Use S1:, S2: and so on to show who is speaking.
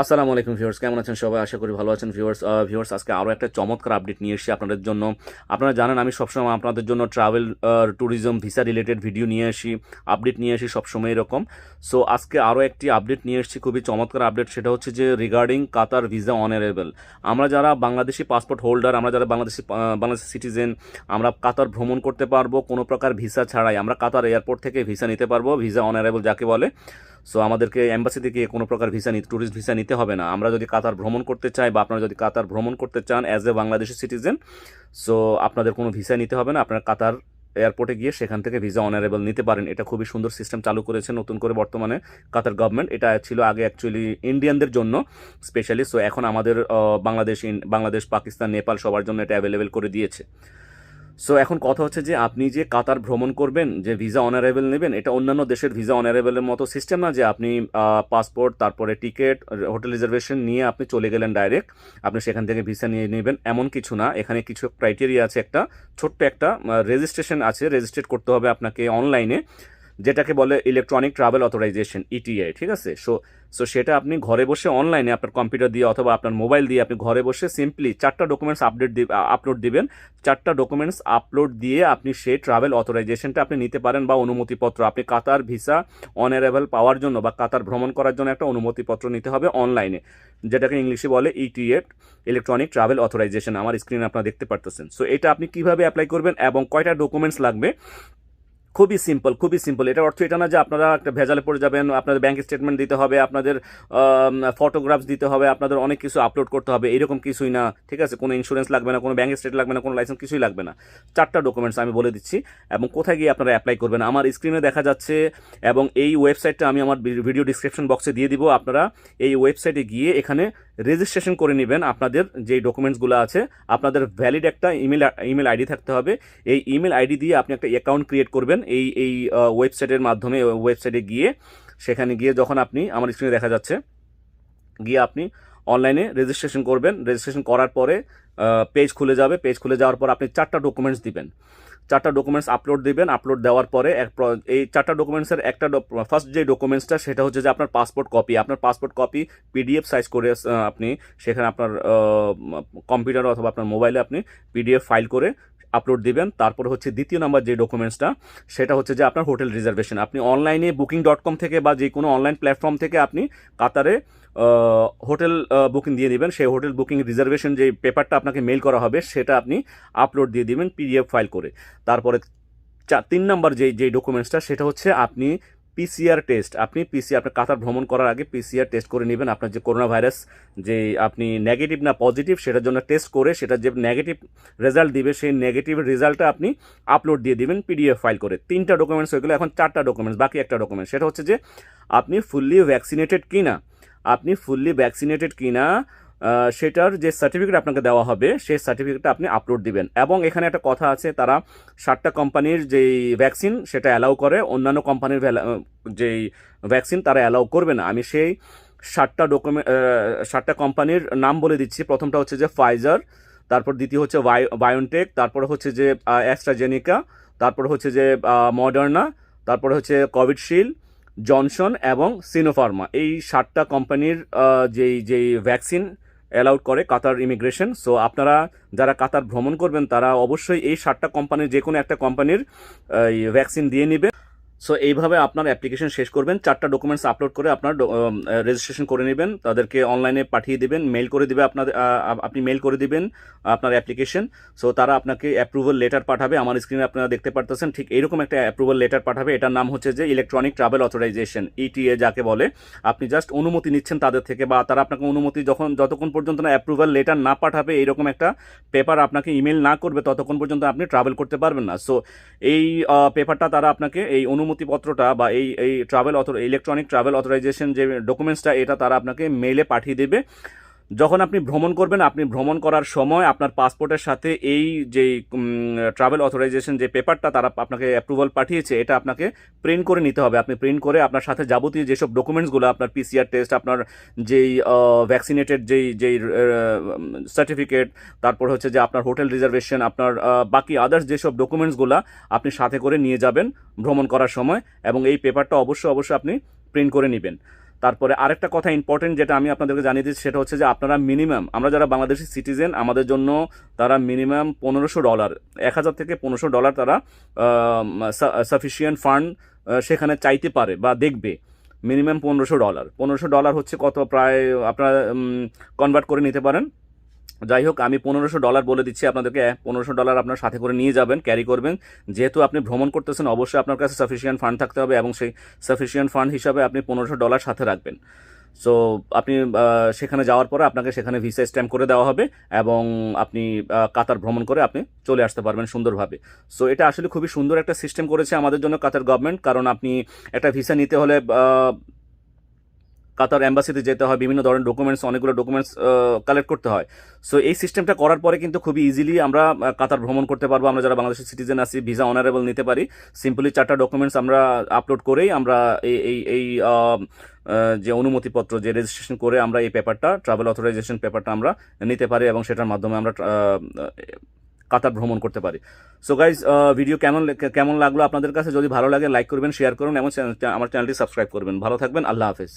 S1: আসসালামু আলাইকুম ভিউয়ার্স, কেমন আছেন সবাই? আশা করি ভালো আছেন ভিউয়ার্স। ভিউয়ার্স, আজকে আরও একটা চমৎকার আপডেট নিয়ে এসেছি আপনাদের জন্য। আপনারা জানেন, আমি সবসময় আপনাদের জন্য travel tourism visa related video নিয়ে আসি আপডেট নিয়ে আসি, সবসময় এরকম। সো আজকে আরও একটি আপডেট নিয়ে এসেছি, খুবই চমৎকার আপডেট সেটা হচ্ছে যে রিগার্ডিং কাতার ভিসা অনারেবল আমরা যারা বাংলাদেশি পাসপোর্ট হোল্ডার আমরা যারা বাংলাদেশি বাংলাদেশি সিটিজেন আমরা কাতার ভ্রমণ করতে পারব, কোনো প্রকার ভিসা ছাড়াই। আমরা কাতার এয়ারপোর্ট থেকে ভিসা নিতে পারব ভিসা অনারেবল যাকে বলে। সো আমাদেরকে এম্বাসি থেকে কোনো প্রকার ভিসা নিতে ট্যুরিস্ট ভিসা নিতে হবে না। আমরা যদি কাতার ভ্রমণ করতে চাই বা আপনারা যদি কাতার ভ্রমণ করতে চান as a Bangladeshi citizen so আপনাদের কোনো ভিসা নিতে হবে না। আপনারা কাতার এয়ারপোর্টে গিয়ে সেখান থেকে ভিসা অনারেবল নিতে পারেন। এটা খুবই সুন্দর সিস্টেম চালু করেছে নতুন করে বর্তমানে কাতার গভর্নমেন্ট এটা ছিল আগে অ্যাকচুয়ালি ইন্ডিয়ানদের জন্য স্পেশালি সো এখন আমাদের বাংলাদেশ বাংলাদেশ, পাকিস্তান, নেপাল সবার জন্য এটা অ্যাভেলেবেল করে দিয়েছে। সো এখন কথা হচ্ছে যে আপনি যে কাতার ভ্রমণ করবেন, যে ভিসা অনারেবল নেবেন, এটা অন্যান্য দেশের ভিসা অনারেবলের মতো সিস্টেম না যে আপনি পাসপোর্ট তারপরে টিকিট হোটেল রিজার্ভেশন নিয়ে আপনি চলে গেলেন ডাইরেক্ট আপনি সেখান থেকে ভিসা নিয়ে নেবেন, এমন কিছু না। এখানে কিছু ক্রাইটেরিয়া আছে একটা, ছোট্ট একটা রেজিস্ট্রেশন আছে রেজিস্ট্রেট করতে হবে আপনাকে অনলাইনে যেটাকে বলে ইলেকট্রনিক ট্রাভেল অথরাইজেশন ইটিআই ঠিক আছে? সো সো সেটা আপনি ঘরে বসে অনলাইনে আপনার কম্পিউটার দিয়ে অথবা আপনার মোবাইল দিয়ে আপনি ঘরে বসে সিম্পলি চারটা ডকুমেন্টস আপডেট আপলোড দিবেন। চারটা ডকুমেন্টস আপলোড দিয়ে আপনি সেই ট্রাভেল অথরাইজেশনটা আপনি নিতে পারেন বা অনুমতিপত্র। আপনি কাতার ভিসা অনারেবল পাওয়ার জন্য বা কাতার ভ্রমণ করার জন্য একটা অনুমতিপত্র নিতে হবে অনলাইনে যেটাকে ইংলিশে বলে ইটিএট ইলেকট্রনিক ট্রাভেল অথরাইজেশন আমার স্ক্রিনে আপনারা দেখতে পারতেছেন। সো এটা আপনি কীভাবে অ্যাপ্লাই করবেন এবং কয়টা ডকুমেন্টস লাগবে? খুবই সিম্পল খুবই সিম্পল এটার অর্থ এটা না যে আপনারা একটা ভেজালে পড়ে যাবেন, আপনাদের ব্যাংক স্টেটমেন্ট দিতে হবে, আপনাদের ফটোগ্রাফস দিতে হবে, আপনাদের অনেক কিছু আপলোড করতে হবে, এরকম কিছুই না। ঠিক আছে? কোনো ইন্স্যুরেন্স লাগবে না, কোনো ব্যাংক স্টেট লাগবে না, কোনো লাইসেন্স কিছুই লাগবে না। চারটা ডকুমেন্টস আমি বলে দিচ্ছি এবং কোথায় গিয়ে আপনারা অ্যাপ্লাই করবেন? আমার স্ক্রিনে দেখা যাচ্ছে এবং এই ওয়েবসাইটটা আমি আমার ভিডিও ডিসক্রিপশন বক্সে দিয়ে দিব। আপনারা এই ওয়েবসাইটে গিয়ে এখানে রেজিস্ট্রেশন করে নেবেন আপনাদের যে ডকুমেন্টসগুলো আছে। আপনাদের ভ্যালিড একটা ইমেল ইমেল আইডি থাকতে হবে। এই ইমেল আইডি দিয়ে আপনি একটা অ্যাকাউন্ট ক্রিয়েট করবেন। এই এই ওয়েবসাইটের মাধ্যমে ওয়েবসাইটে গিয়ে সেখানে গিয়ে যখন আপনি, আমার স্ক্রিনে দেখা যাচ্ছে, গিয়ে আপনি অনলাইনে রেজিস্ট্রেশন করবেন। রেজিস্ট্রেশন করার পরে পেজ খুলে যাবে। পেজ খুলে যাওয়ার পর আপনি চারটা ডকুমেন্টস দিবেন। চারটা ডকুমেন্টস আপলোড দিবেন। আপলোড দেওয়ার পরে এক এই চারটা ডকুমেন্টসের একটা ফার্স্ট যে ডকুমেন্টসটা সেটা হচ্ছে যে আপনার পাসপোর্ট কপি আপনার পাসপোর্ট কপি পিডিএফ সাইজ করে আপনি সেখানে আপনার কম্পিউটার অথবা আপনার মোবাইলে আপনি পিডিএফ ফাইল করে আপলোড দিবেন, তারপরে হচ্ছে দ্বিতীয় নাম্বার যে ডকুমেন্টসটা সেটা হচ্ছে যে আপনার হোটেল রিজার্ভেশন আপনি অনলাইনে বুকিং ডট কম থেকে বা যে কোনো অনলাইন প্ল্যাটফর্ম থেকে আপনি কাতারে হোটেল বুকিং দিয়ে দেবেন। সেই হোটেল বুকিং রিজার্ভেশন যে পেপারটা আপনাকে মেল করা হবে, সেটা আপনি আপলোড দিয়ে দেবেন পিডিএফ ফাইল করে। তারপরে চার তিন নম্বর যে যে ডকুমেন্টসটা সেটা হচ্ছে আপনি পিসিআর টেস্ট আপনি পিসিআর আপনার কাতার ভ্রমণ করার আগে পিসিআর টেস্ট করে নেবেন আপনার যে করোনা ভাইরাস যে আপনি নেগেটিভ না পজিটিভ সেটার জন্য টেস্ট করে সেটা যে নেগেটিভ রেজাল্ট দিবে সেই নেগেটিভ রেজাল্টটা আপনি আপলোড দিয়ে দিবেন পিডিএফ ফাইল করে। তিনটা ডকুমেন্টস হয়ে গেলো এখন চারটা ডকুমেন্টস বাকি একটা ডকুমেন্ট সেটা হচ্ছে যে আপনি ফুললি ভ্যাকসিনেটেড কিনা আপনি ফুললি ভ্যাকসিনেটেড কিনা আহ, সেটার যে সার্টিফিকেট আপনাকে দেওয়া হবে, সেই সার্টিফিকেটটা আপনি আপলোড দিবেন। এবং এখানে একটা কথা আছে, তারা সাতটা কোম্পানির যেই ভ্যাকসিন সেটা অ্যালাউ করে, অন্যান্য কোম্পানির যেই ভ্যাকসিন তারা অ্যালাউ করবে না। আমি সেই সাতটা ডকুমেন্ট সাতটা কোম্পানির নাম বলে দিচ্ছি। প্রথমটা হচ্ছে যে ফাইজার তারপর দ্বিতীয় হচ্ছে বায়োনটেক তারপর হচ্ছে যে অ্যাস্ট্রাজেনিকা তারপর হচ্ছে যে মডার্না তারপরে হচ্ছে কোভিডশিল্ড জনসন এবং সিনোফার্মা এই সাতটা কোম্পানির যেই যেই ভ্যাকসিন অ্যালাউড করে কাতার ইমিগ্রেশন। সো আপনারা যারা কাতার ভ্রমণ করবেন, তারা অবশ্যই এই সাতটা কোম্পানির যে কোনো একটা কোম্পানির ভ্যাকসিন দিয়ে নেবে সো এইভাবে আপনার অ্যাপ্লিকেশন শেষ করবেন, চারটা ডকুমেন্টস আপলোড করে আপনার রেজিস্ট্রেশন করে নেবেন, তাদেরকে অনলাইনে পাঠিয়ে দিবেন মেল করে দিবে আপনাদের আপনি মেল করে দিবেন আপনার অ্যাপ্লিকেশন সো তারা আপনাকে অ্যাপ্রুভাল লেটার পাঠাবে, আমার স্ক্রিনে আপনারা দেখতে পারতেছেন, ঠিক এইরকম একটা অ্যাপ্রুভাল লেটার পাঠাবে, এটার নাম হচ্ছে যে ইলেকট্রনিক ট্রাভেল অথরাইজেশন ইটিএ যাকে বলে। আপনি জাস্ট অনুমতি নিচ্ছেন তাদের থেকে বা তারা আপনাকে অনুমতি যখন, যতক্ষণ পর্যন্ত না অ্যাপ্রুভাল লেটার না পাঠাবে, এইরকম একটা পেপার আপনাকে ইমেল না করবে, ততক্ষণ পর্যন্ত আপনি ট্রাভেল করতে পারবেন না। সো এই পেপারটা তারা আপনাকে এই অনুমতিপত্রটা বা এই এই travel author electronic travel authorisation যে ডকুমেন্টসটা এটা তারা আপনাকে মেলে পাঠিয়ে দেবে। যখন আপনি ভ্রমণ করবেন, আপনি ভ্রমণ করার সময় আপনার পাসপোর্টের সাথে এই যে ট্রাভেল অথরাইজেশন যে পেপারটা তারা আপনাকে অ্যাপ্রুভাল পাঠিয়েছে, এটা আপনাকে প্রিন্ট করে নিতে হবে। আপনি প্রিন্ট করে আপনার সাথে যাবতীয় যেসব ডকুমেন্টসগুলো আপনার পিসিআর টেস্ট আপনার যেই ভ্যাকসিনেটেড যেই যেই সার্টিফিকেট তারপর হচ্ছে যে আপনার হোটেল রিজার্ভেশন আপনার বাকি আদার্স যেসব ডকুমেন্টসগুলো আপনি সাথে করে নিয়ে যাবেন ভ্রমণ করার সময় এবং এই পেপারটা অবশ্যই অবশ্যই আপনি প্রিন্ট করে নেবেন। তারপরে আরেকটা কথা ইম্পর্টেন্ট যেটা আমি আপনাদেরকে জানিয়ে দিচ্ছি, সেটা হচ্ছে যে আপনারা মিনিমাম আমরা যারা বাংলাদেশি সিটিজেন আমাদের জন্য তারা মিনিমাম পনেরোশো ডলার এক হাজার থেকে পনেরোশো ডলার তারা সাফিসিয়েন্ট ফান্ড সেখানে চাইতে পারে বা দেখবে। মিনিমাম পনেরোশো ডলার পনেরোশো ডলার হচ্ছে কত? প্রায় আপনারা কনভার্ট করে নিতে পারেন। যাই হোক আমি পনেরোশো ডলার বলে দিচ্ছি আপনাদেরকে। পনেরোশো ডলার আপনার সাথে করে নিয়ে যাবেন, ক্যারি করবেন। যেহেতু আপনি ভ্রমণ করতেছেন, অবশ্যই আপনার কাছে সাফিসিয়েন্ট ফান্ড থাকতে হবে এবং সেই সাফিসিয়েন্ট ফান্ড হিসাবে আপনি পনেরোশো ডলার সাথে রাখবেন। সো আপনি সেখানে যাওয়ার পরে আপনাকে সেখানে ভিসা স্ট্যাম্প করে দেওয়া হবে এবং আপনি কাতার ভ্রমণ করে আপনি চলে আসতে পারবেন সুন্দরভাবে। সো এটা আসলে খুবই সুন্দর একটা সিস্টেম করেছে আমাদের জন্য কাতার গভর্নমেন্ট কারণ আপনি একটা ভিসা নিতে হলে কাতার অ্যাম্বাসিতে যেতে হয়, বিভিন্ন ধরনের ডকুমেন্টস অনেকগুলো ডকুমেন্টস কালেক্ট করতে হয়। সো এই সিস্টেমটা করার পরে কিন্তু খুবই ইজিলি আমরা কাতার ভ্রমণ করতে পারব। আমরা যারা বাংলাদেশের সিটিজেন আছি ভিসা অনারেবল নিতে পারি। সিম্পলি চারটা ডকুমেন্টস আমরা আপলোড করেই আমরা এই এই যে অনুমতিপত্র, যে রেজিস্ট্রেশন করে আমরা এই পেপারটা ট্রাভেল অথরাইজেশন পেপারটা আমরা নিতে পারি এবং সেটার মাধ্যমে আমরা কাতার ভ্রমণ করতে পারি। সো গাইজ ভিডিও কেমন কেমন লাগল আপনাদের কাছে? যদি ভালো লাগে লাইক করবেন শেয়ার করুন এবং আমার চ্যানেলটি সাবস্ক্রাইব করবেন। ভালো থাকবেন, আল্লাহ হাফেজ।